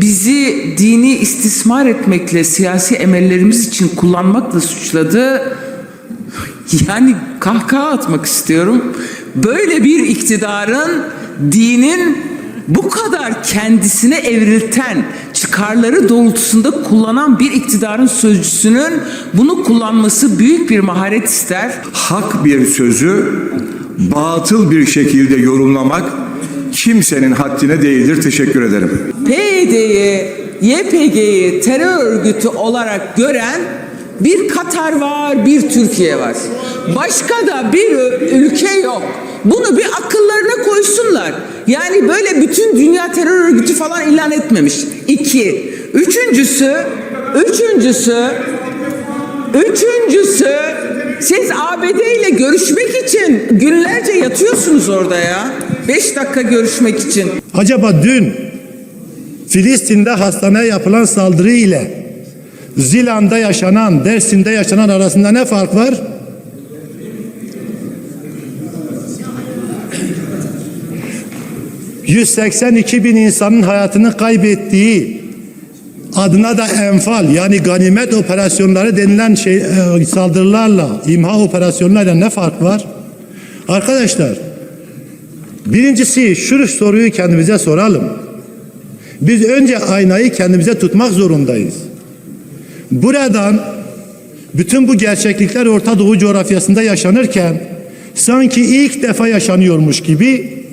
bizi dini istismar etmekle, siyasi emellerimiz için kullanmakla suçladı. Yani kahkaha atmak istiyorum. Böyle bir iktidarın dinin bu kadar kendisine evrilten, çıkarları doğrultusunda kullanan bir iktidarın sözcüsünün bunu kullanması büyük bir maharet ister. hak bir sözü batıl bir şekilde yorumlamak kimsenin haddine değildir. Teşekkür ederim. PYD'yi, YPG'yi terör örgütü olarak gören bir Katar var, bir Türkiye var. Başka da bir ülke yok. Bunu bir akıllarına koysunlar. Yani böyle bütün dünya terör örgütü falan ilan etmemiş. İki. Üçüncüsü, üçüncüsü, üçüncüsü siz ABD ile görüşmek için günlerce yatıyorsunuz orada ya. Beş dakika görüşmek için. Acaba dün Filistin'de hastaneye yapılan saldırı ile Zilan'da yaşanan, Dersim'de yaşanan arasında ne fark var? ...182 bin insanın hayatını kaybettiği... ...adına da enfal yani ganimet operasyonları denilen şey e, saldırılarla... ...imha operasyonlarıyla ne fark var? Arkadaşlar... Birincisi şu soruyu kendimize soralım. Biz önce aynayı kendimize tutmak zorundayız. Buradan bütün bu gerçeklikler Orta Doğu coğrafyasında yaşanırken sanki ilk defa yaşanıyormuş gibi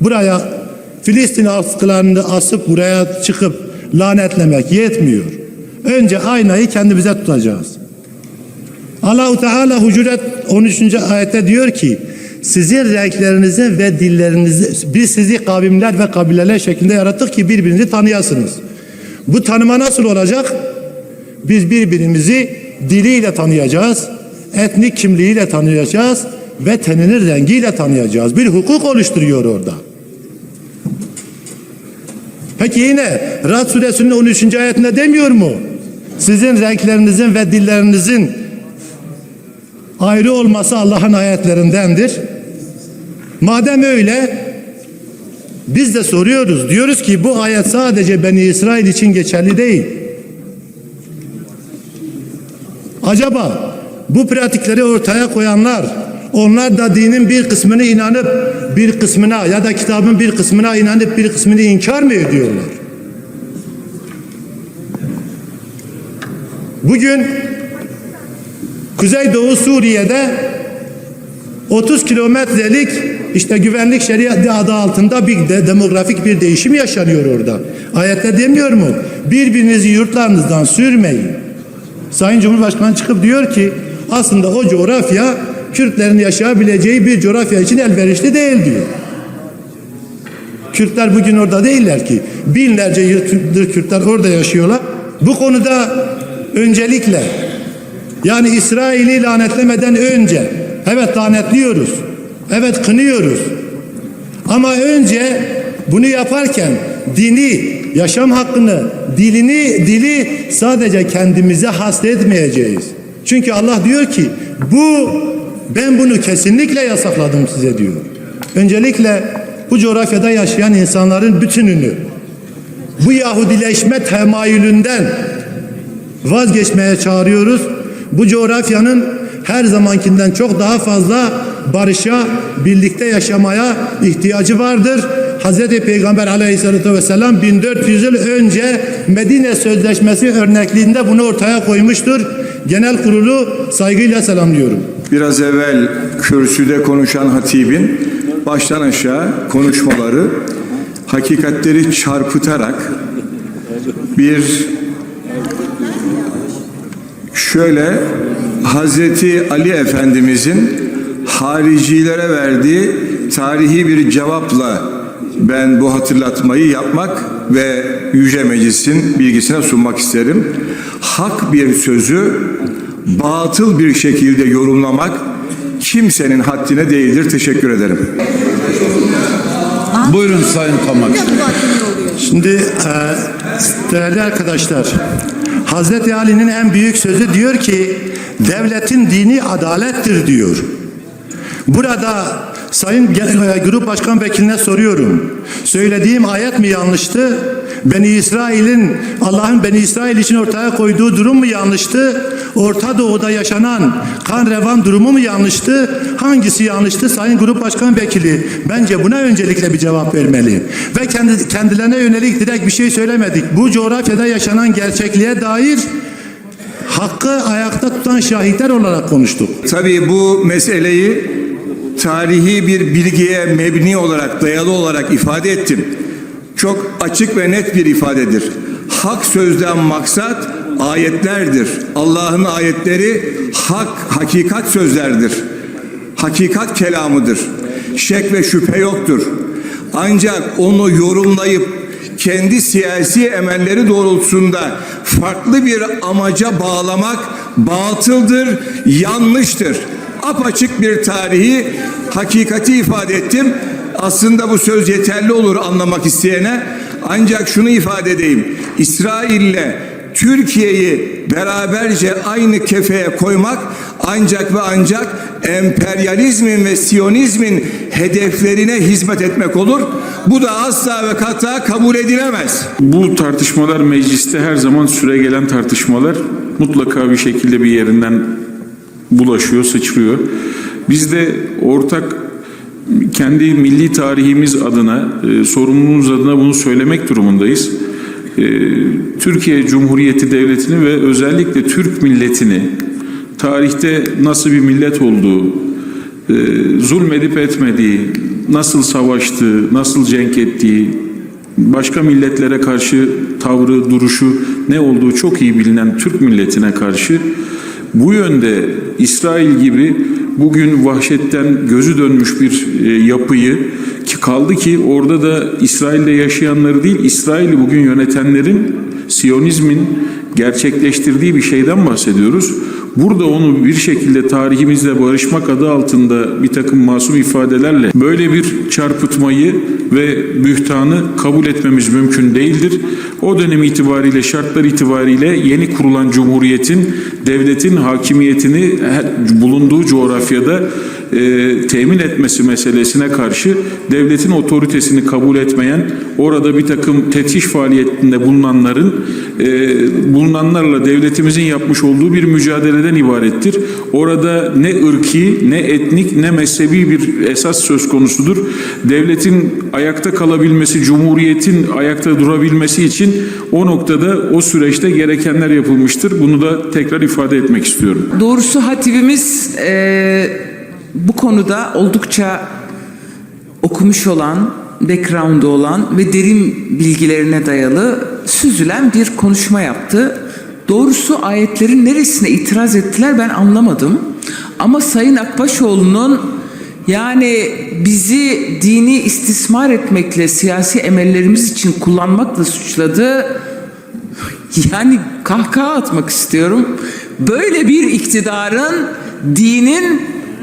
buraya Filistin askılarını asıp buraya çıkıp lanetlemek yetmiyor. Önce aynayı kendimize tutacağız. Allahu Teala Hucuret 13. ayette diyor ki sizin renklerinizi ve dillerinizi biz sizi kavimler ve kabileler şeklinde yarattık ki birbirinizi tanıyasınız. Bu tanıma nasıl olacak? Biz birbirimizi diliyle tanıyacağız, etnik kimliğiyle tanıyacağız ve teninin rengiyle tanıyacağız. Bir hukuk oluşturuyor orada. Peki yine Rad suresinin 13. ayetinde demiyor mu? Sizin renklerinizin ve dillerinizin ayrı olması Allah'ın ayetlerindendir. Madem öyle biz de soruyoruz. Diyoruz ki bu ayet sadece Beni İsrail için geçerli değil. Acaba bu pratikleri ortaya koyanlar onlar da dinin bir kısmını inanıp bir kısmına ya da kitabın bir kısmına inanıp bir kısmını inkar mı ediyorlar? Bugün Kuzeydoğu Suriye'de 30 kilometrelik işte güvenlik şeriatı adı altında bir de demografik bir değişim yaşanıyor orada. Ayette demiyor mu? Birbirinizi yurtlarınızdan sürmeyin. Sayın Cumhurbaşkanı çıkıp diyor ki aslında o coğrafya Kürtlerin yaşayabileceği bir coğrafya için elverişli değil diyor. Kürtler bugün orada değiller ki. Binlerce yıldır Kürtler orada yaşıyorlar. Bu konuda öncelikle yani İsrail'i lanetlemeden önce evet lanetliyoruz. Evet kınıyoruz. Ama önce bunu yaparken dini, yaşam hakkını, dilini, dili sadece kendimize hasretmeyeceğiz. Çünkü Allah diyor ki bu ben bunu kesinlikle yasakladım size diyor. Öncelikle bu coğrafyada yaşayan insanların bütününü bu Yahudileşme temayülünden vazgeçmeye çağırıyoruz. Bu coğrafyanın her zamankinden çok daha fazla barışa, birlikte yaşamaya ihtiyacı vardır. Hz. Peygamber aleyhissalatü vesselam 1400 yıl önce Medine Sözleşmesi örnekliğinde bunu ortaya koymuştur. Genel kurulu saygıyla selamlıyorum. Biraz evvel kürsüde konuşan hatibin baştan aşağı konuşmaları hakikatleri çarpıtarak bir şöyle Hazreti Ali Efendimizin haricilere verdiği tarihi bir cevapla ben bu hatırlatmayı yapmak ve Yüce Meclis'in bilgisine sunmak isterim. Hak bir sözü batıl bir şekilde yorumlamak kimsenin haddine değildir. Teşekkür ederim. Buyurun Sayın Kamaç. Şimdi e, değerli arkadaşlar, Hazreti Ali'nin en büyük sözü diyor ki devletin dini adalettir diyor. Burada Sayın e, Grup Başkan Vekiline soruyorum. Söylediğim ayet mi yanlıştı? Beni İsrail'in Allah'ın Beni İsrail için ortaya koyduğu durum mu yanlıştı? Orta Doğu'da yaşanan kan revan durumu mu yanlıştı? Hangisi yanlıştı? Sayın Grup Başkan Vekili bence buna öncelikle bir cevap vermeli. Ve kendi, kendilerine yönelik direkt bir şey söylemedik. Bu coğrafyada yaşanan gerçekliğe dair hakkı ayakta tutan şahitler olarak konuştuk. Tabii bu meseleyi tarihi bir bilgiye mebni olarak, dayalı olarak ifade ettim. Çok açık ve net bir ifadedir. Hak sözden maksat ayetlerdir. Allah'ın ayetleri hak, hakikat sözlerdir. Hakikat kelamıdır. Şek ve şüphe yoktur. Ancak onu yorumlayıp kendi siyasi emelleri doğrultusunda farklı bir amaca bağlamak batıldır, yanlıştır. Apaçık bir tarihi hakikati ifade ettim. Aslında bu söz yeterli olur anlamak isteyene. Ancak şunu ifade edeyim. İsrail'le Türkiye'yi beraberce aynı kefeye koymak ancak ve ancak emperyalizmin ve siyonizmin hedeflerine hizmet etmek olur. Bu da asla ve kata kabul edilemez. Bu tartışmalar mecliste her zaman süre gelen tartışmalar mutlaka bir şekilde bir yerinden bulaşıyor, sıçrıyor. Biz de ortak kendi milli tarihimiz adına, e, sorumluluğumuz adına bunu söylemek durumundayız. E, Türkiye Cumhuriyeti Devleti'ni ve özellikle Türk milletini tarihte nasıl bir millet olduğu, e, zulmedip etmediği, nasıl savaştığı, nasıl cenk ettiği, başka milletlere karşı tavrı, duruşu ne olduğu çok iyi bilinen Türk milletine karşı bu yönde İsrail gibi bugün vahşetten gözü dönmüş bir e, yapıyı ki kaldı ki orada da İsrail'de yaşayanları değil İsrail'i bugün yönetenlerin Siyonizmin gerçekleştirdiği bir şeyden bahsediyoruz. Burada onu bir şekilde tarihimizle barışmak adı altında bir takım masum ifadelerle böyle bir çarpıtmayı ve bühtanı kabul etmemiz mümkün değildir. O dönem itibariyle şartlar itibariyle yeni kurulan cumhuriyetin devletin hakimiyetini bulunduğu coğrafyada e, temin etmesi meselesine karşı devletin otoritesini kabul etmeyen orada bir takım tetiş faaliyetinde bulunanların e, bulunanlarla devletimizin yapmış olduğu bir mücadeleden ibarettir. Orada ne ırki, ne etnik, ne mezhebi bir esas söz konusudur. Devletin ayakta kalabilmesi, cumhuriyetin ayakta durabilmesi için o noktada o süreçte gerekenler yapılmıştır. Bunu da tekrar ifade etmek istiyorum. Doğrusu hatibimiz e, bu konuda oldukça okumuş olan, background'u olan ve derin bilgilerine dayalı süzülen bir konuşma yaptı. Doğrusu ayetlerin neresine itiraz ettiler ben anlamadım. Ama Sayın Akbaşoğlu'nun yani bizi dini istismar etmekle, siyasi emellerimiz için kullanmakla suçladı. Yani kahkaha atmak istiyorum. Böyle bir iktidarın dinin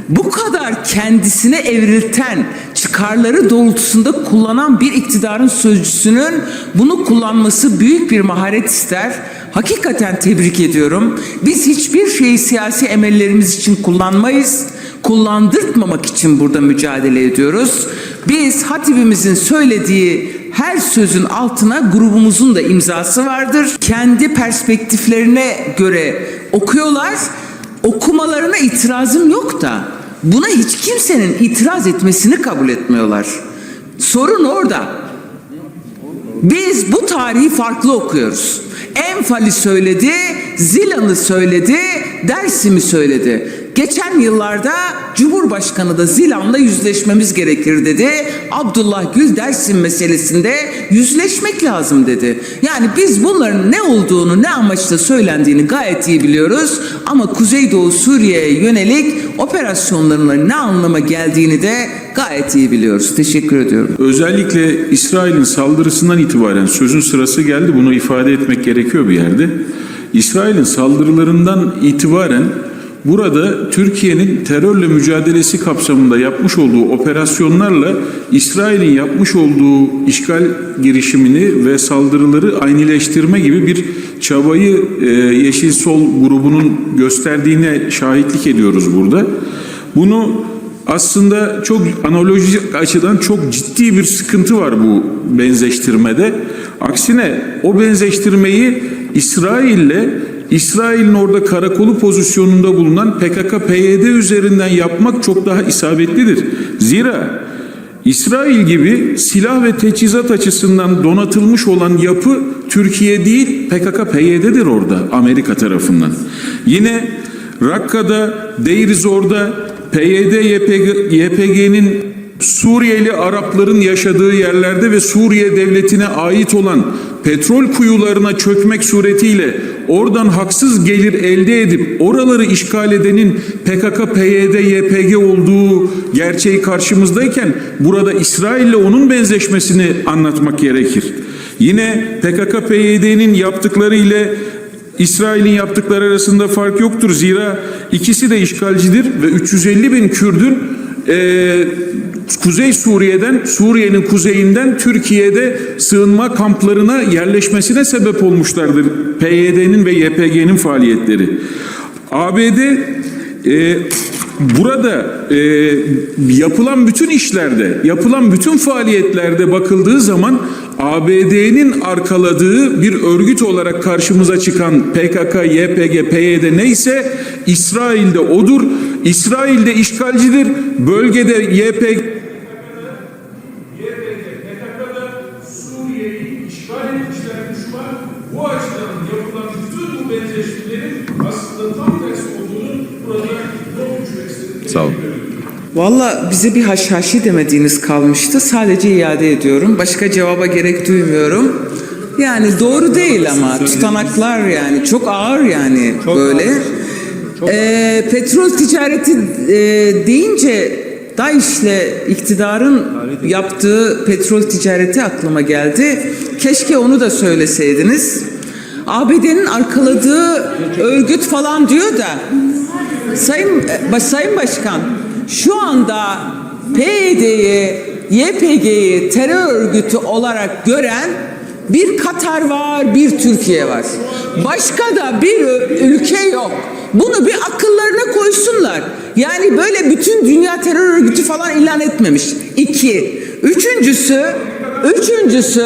bu kadar kendisine evrilten çıkarları doğrultusunda kullanan bir iktidarın sözcüsünün bunu kullanması büyük bir maharet ister. Hakikaten tebrik ediyorum. Biz hiçbir şeyi siyasi emellerimiz için kullanmayız. Kullandırtmamak için burada mücadele ediyoruz. Biz hatibimizin söylediği her sözün altına grubumuzun da imzası vardır. Kendi perspektiflerine göre okuyorlar. Okumalarına itirazım yok da buna hiç kimsenin itiraz etmesini kabul etmiyorlar. Sorun orada. Biz bu tarihi farklı okuyoruz. Enfal'i söyledi, Zilan'ı söyledi, Dersim'i söyledi. Geçen yıllarda Cumhurbaşkanı da Zilan'la yüzleşmemiz gerekir dedi. Abdullah Gül Dersim meselesinde yüzleşmek lazım dedi. Yani biz bunların ne olduğunu, ne amaçla söylendiğini gayet iyi biliyoruz. Ama Kuzeydoğu Suriye'ye yönelik operasyonların ne anlama geldiğini de gayet iyi biliyoruz. Teşekkür ediyorum. Özellikle İsrail'in saldırısından itibaren sözün sırası geldi. Bunu ifade etmek gerekiyor bir yerde. İsrail'in saldırılarından itibaren burada Türkiye'nin terörle mücadelesi kapsamında yapmış olduğu operasyonlarla İsrail'in yapmış olduğu işgal girişimini ve saldırıları aynileştirme gibi bir çabayı e, Yeşil Sol grubunun gösterdiğine şahitlik ediyoruz burada. Bunu aslında çok analojik açıdan çok ciddi bir sıkıntı var bu benzeştirmede. Aksine o benzeştirmeyi İsrail'le İsrail'in orada karakolu pozisyonunda bulunan PKK-PYD üzerinden yapmak çok daha isabetlidir. Zira İsrail gibi silah ve teçhizat açısından donatılmış olan yapı Türkiye değil PKK-PYD'dir orada Amerika tarafından. Yine Rakka'da, Deir Zor'da PYD, YPG, YPG'nin Suriyeli Arapların yaşadığı yerlerde ve Suriye devletine ait olan petrol kuyularına çökmek suretiyle oradan haksız gelir elde edip oraları işgal edenin PKK, PYD, YPG olduğu gerçeği karşımızdayken burada İsrail'le onun benzeşmesini anlatmak gerekir. Yine PKK, PYD'nin yaptıkları ile İsrail'in yaptıkları arasında fark yoktur. Zira ikisi de işgalcidir ve 350 bin Kürdün eee, Kuzey Suriye'den, Suriye'nin kuzeyinden Türkiye'de sığınma kamplarına yerleşmesine sebep olmuşlardır. PYD'nin ve YPG'nin faaliyetleri. ABD e, burada e, yapılan bütün işlerde, yapılan bütün faaliyetlerde bakıldığı zaman ABD'nin arkaladığı bir örgüt olarak karşımıza çıkan PKK, YPG, PYD neyse İsrail'de odur. İsrail'de işgalcidir. Bölgede YPG Valla bize bir haşhaşi demediğiniz kalmıştı. Sadece iade ediyorum. Başka cevaba gerek duymuyorum. Yani doğru değil ama tutanaklar yani çok ağır yani böyle. Ee, petrol ticareti e, deyince DAEŞ'le iktidarın yaptığı petrol ticareti aklıma geldi. Keşke onu da söyleseydiniz. ABD'nin arkaladığı örgüt falan diyor da Sayın e, Sayın Başkan şu anda PYD'yi, YPG'yi terör örgütü olarak gören bir Katar var, bir Türkiye var. Başka da bir ülke yok. Bunu bir akıllarına koysunlar. Yani böyle bütün dünya terör örgütü falan ilan etmemiş. İki. Üçüncüsü, üçüncüsü,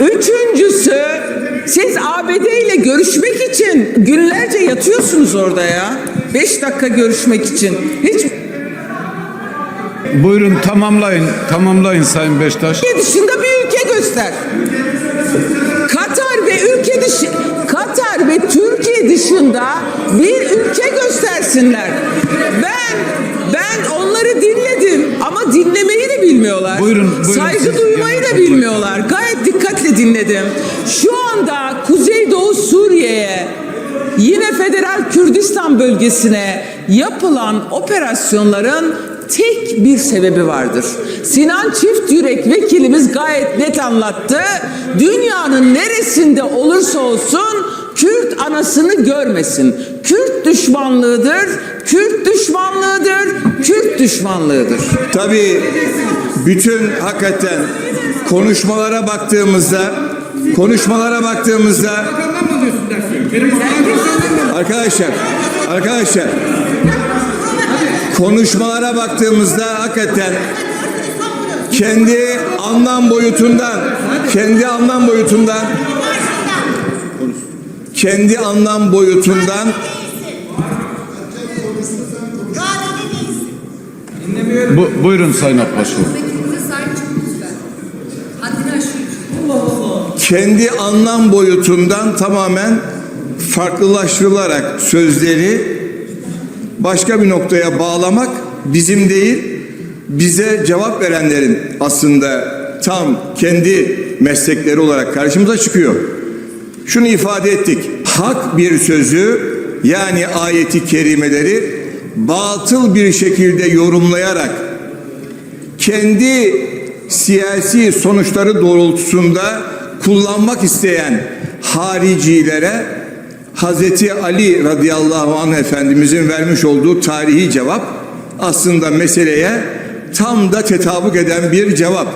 üçüncüsü siz ABD ile görüşmek için günlerce yatıyorsunuz orada ya. Beş dakika görüşmek için. Hiç Buyurun tamamlayın. Tamamlayın Sayın Beştaş. ülke dışında bir ülke göster. Katar ve ülke dışı Katar ve Türkiye dışında bir ülke göstersinler. Ben ben onları dinledim ama dinlemeyi de bilmiyorlar. Buyurun, buyurun Saygı duymayı da bilmiyorlar. Gayet dikkatle dinledim. Şu anda Kuzeydoğu Suriye'ye yine Federal Kürdistan bölgesine yapılan operasyonların tek bir sebebi vardır. Sinan Çift Yürek vekilimiz gayet net anlattı. Dünyanın neresinde olursa olsun Kürt anasını görmesin. Kürt düşmanlığıdır, Kürt düşmanlığıdır, Kürt düşmanlığıdır. Tabii bütün hakikaten konuşmalara baktığımızda konuşmalara baktığımızda arkadaşlar arkadaşlar konuşmalara baktığımızda hakikaten kendi anlam boyutundan kendi anlam boyutundan kendi anlam boyutundan Bu, buyurun Sayın Akbaşoğlu. Kendi anlam boyutundan tamamen farklılaştırılarak sözleri başka bir noktaya bağlamak bizim değil, bize cevap verenlerin aslında tam kendi meslekleri olarak karşımıza çıkıyor. Şunu ifade ettik. Hak bir sözü yani ayeti kerimeleri batıl bir şekilde yorumlayarak kendi siyasi sonuçları doğrultusunda kullanmak isteyen haricilere Hazreti Ali radıyallahu anh efendimizin vermiş olduğu tarihi cevap aslında meseleye tam da tetabuk eden bir cevap.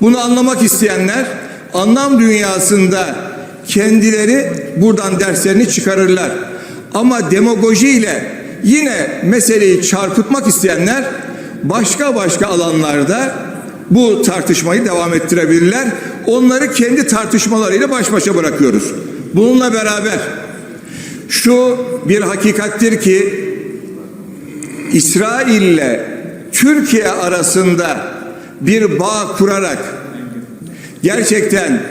Bunu anlamak isteyenler anlam dünyasında kendileri buradan derslerini çıkarırlar. Ama demagoji yine meseleyi çarpıtmak isteyenler başka başka alanlarda bu tartışmayı devam ettirebilirler. Onları kendi tartışmalarıyla baş başa bırakıyoruz. Bununla beraber şu bir hakikattir ki İsrail ile Türkiye arasında bir bağ kurarak gerçekten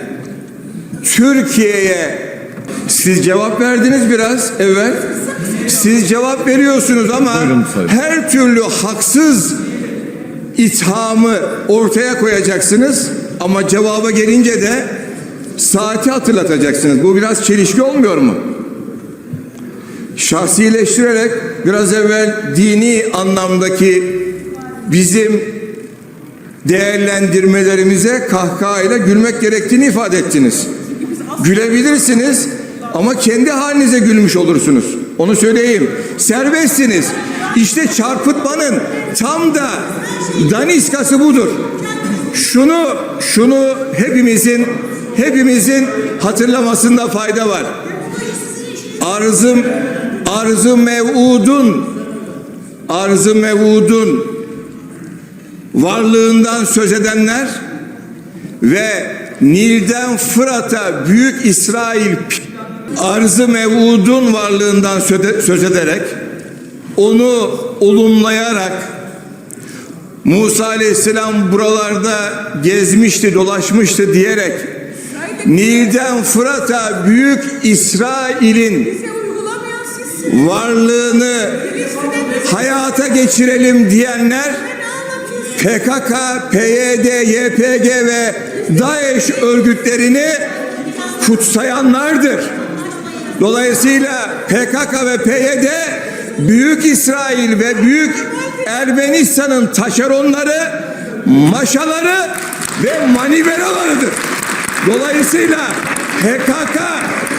Türkiye'ye siz cevap verdiniz biraz evvel. Siz cevap veriyorsunuz ama her türlü haksız ithamı ortaya koyacaksınız ama cevaba gelince de saati hatırlatacaksınız. Bu biraz çelişki olmuyor mu? Şahsileştirerek biraz evvel dini anlamdaki bizim değerlendirmelerimize kahkahayla gülmek gerektiğini ifade ettiniz. Gülebilirsiniz ama kendi halinize gülmüş olursunuz. Onu söyleyeyim. Serbestsiniz. İşte çarpıtmanın tam da daniskası budur. Şunu şunu hepimizin hepimizin hatırlamasında fayda var. Arzım arzı mev'udun arzı mev'udun varlığından söz edenler ve Nil'den Fırat'a Büyük İsrail arzı mev'udun varlığından söze- söz ederek onu olumlayarak Musa Aleyhisselam buralarda gezmişti, dolaşmıştı diyerek Nil'den Fırat'a Büyük İsrail'in. Varlığını hayata geçirelim diyenler? PKK, PYD, YPG ve DAEŞ örgütlerini kutsayanlardır. Dolayısıyla PKK ve PYD Büyük İsrail ve Büyük Ermenistan'ın taşeronları, maşaları ve manivelalarıdır. Dolayısıyla PKK,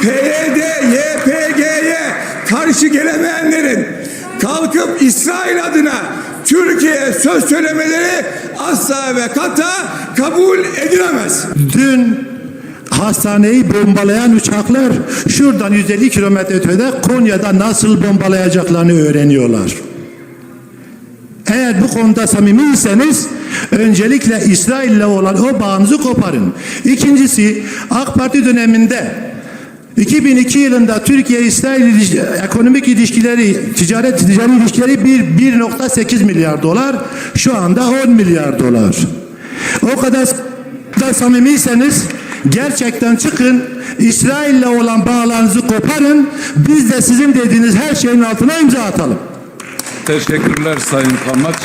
PYD, YPG'ye karşı gelemeyenlerin kalkıp İsrail adına Türkiye'ye söz söylemeleri asla ve kata kabul edilemez. Dün hastaneyi bombalayan uçaklar şuradan 150 kilometre ötede Konya'da nasıl bombalayacaklarını öğreniyorlar. Eğer bu konuda samimiyseniz öncelikle İsrail ile olan o bağınızı koparın. İkincisi AK Parti döneminde 2002 yılında Türkiye-İsrail ekonomik ilişkileri, ticaret ticari ilişkileri bir 1.8 milyar dolar, şu anda 10 milyar dolar. O kadar da samimiyseniz gerçekten çıkın, İsrail'le olan bağlarınızı koparın, biz de sizin dediğiniz her şeyin altına imza atalım. Teşekkürler Sayın Kamaç.